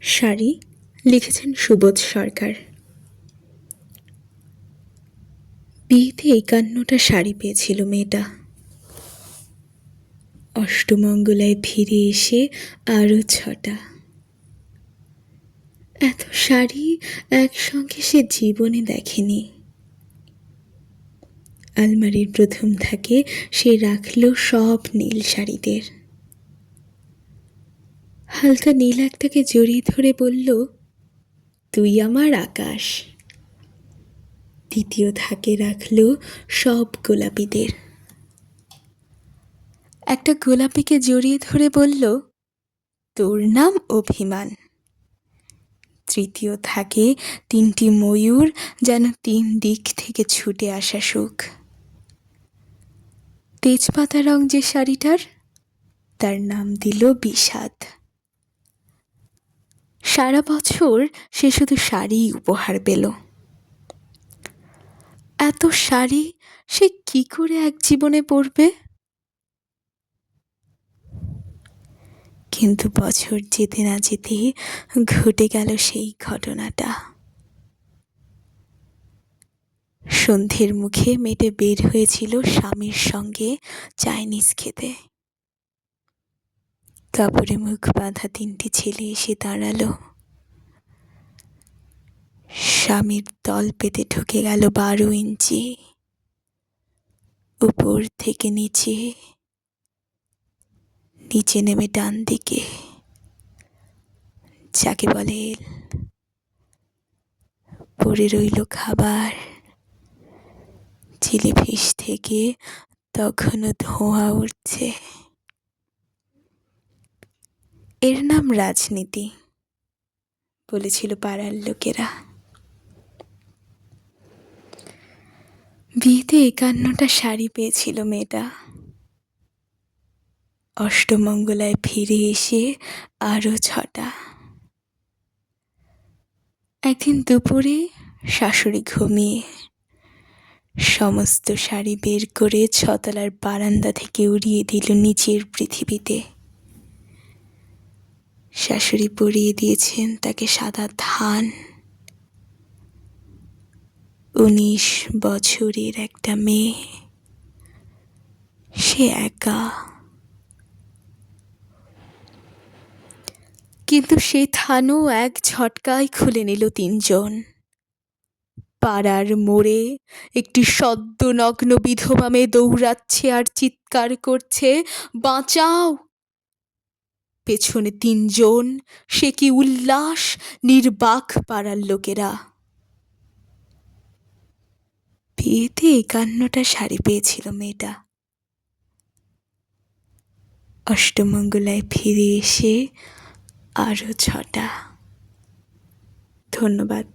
শাড়ি লিখেছেন সুবোধ সরকার। বিয়েতে একান্নটা শাড়ি পেয়েছিল মেয়েটা। অষ্টমঙ্গলায় ফিরে এসে আরও ছটা। এত শাড়ি একসঙ্গে সে জীবনে দেখেনি। আলমারির প্রথম থাকে সে রাখল সব নীল শাড়িদের। হালকা নীল একটাকে জড়িয়ে ধরে বলল, তুই আমার আকাশ। দ্বিতীয় থাকে রাখল সব গোলাপিদের। একটা গোলাপিকে জড়িয়ে ধরে বলল, তোর নাম অভিমান। তৃতীয় থাকে তিনটি ময়ূর যেন তিন দিক থেকে ছুটে আসা সুখ। তেজপাতা রং যে শাড়িটার, তার নাম দিল বিষাদ। সারা বছর সে শুধু শাড়িই উপহার পেল। এত শাড়ি সে কি করে এক জীবনে পরবে? কিন্তু বছর যেতে না যেতে ঘটে গেল সেই ঘটনাটা। সন্ধ্যের মুখে মেটে বের হয়েছিল স্বামীর সঙ্গে চাইনিজ খেতে। কাপড়ে মুখ বাঁধা তিনটি ছেলে এসে দাঁড়াল। স্বামীর দল পেতে ঢুকে গেল বারো ইঞ্চি। উপর থেকে নিচে নিচে নেমে ডান দিকে। যাকে বলে পড়ে রইল খাবার। চিলিফিস থেকে তখনও ধোঁয়া উঠছে। এর নাম রাজনীতি, বলেছিল পাড়ার লোকেরা। বিয়েতে একান্নটা শাড়ি পেয়েছিল মেয়েটা। অষ্টমঙ্গলায় ফিরে এসে আরও ছটা। একদিন দুপুরে শাশুড়ি ঘুমিয়ে সমস্ত শাড়ি বের করে ছতলার বারান্দা থেকে উড়িয়ে দিল নিচের পৃথিবীতে। শাশুড়ি পরিয়ে দিয়েছেন তাকে সাদা ধান। উনিশ বছরের একটা মেয়ে। সে একা। কিন্তু সে থানও এক ঝটকায় খুলে নিল তিনজন। পাড়ার মোড়ে একটি সদ্য নগ্ন বিধবা মেয়ে দৌড়াচ্ছে আর চিৎকার করছে, বাঁচাও! পেছনে তিনজন, সে কি উল্লাস, নির্বাক পাড়ার লোকেরা। বিয়েতে একান্নটা শাড়ি পেয়েছিল মেয়েটা। অষ্টমঙ্গলায় ফিরে এসে আরও ছটা। ধন্যবাদ।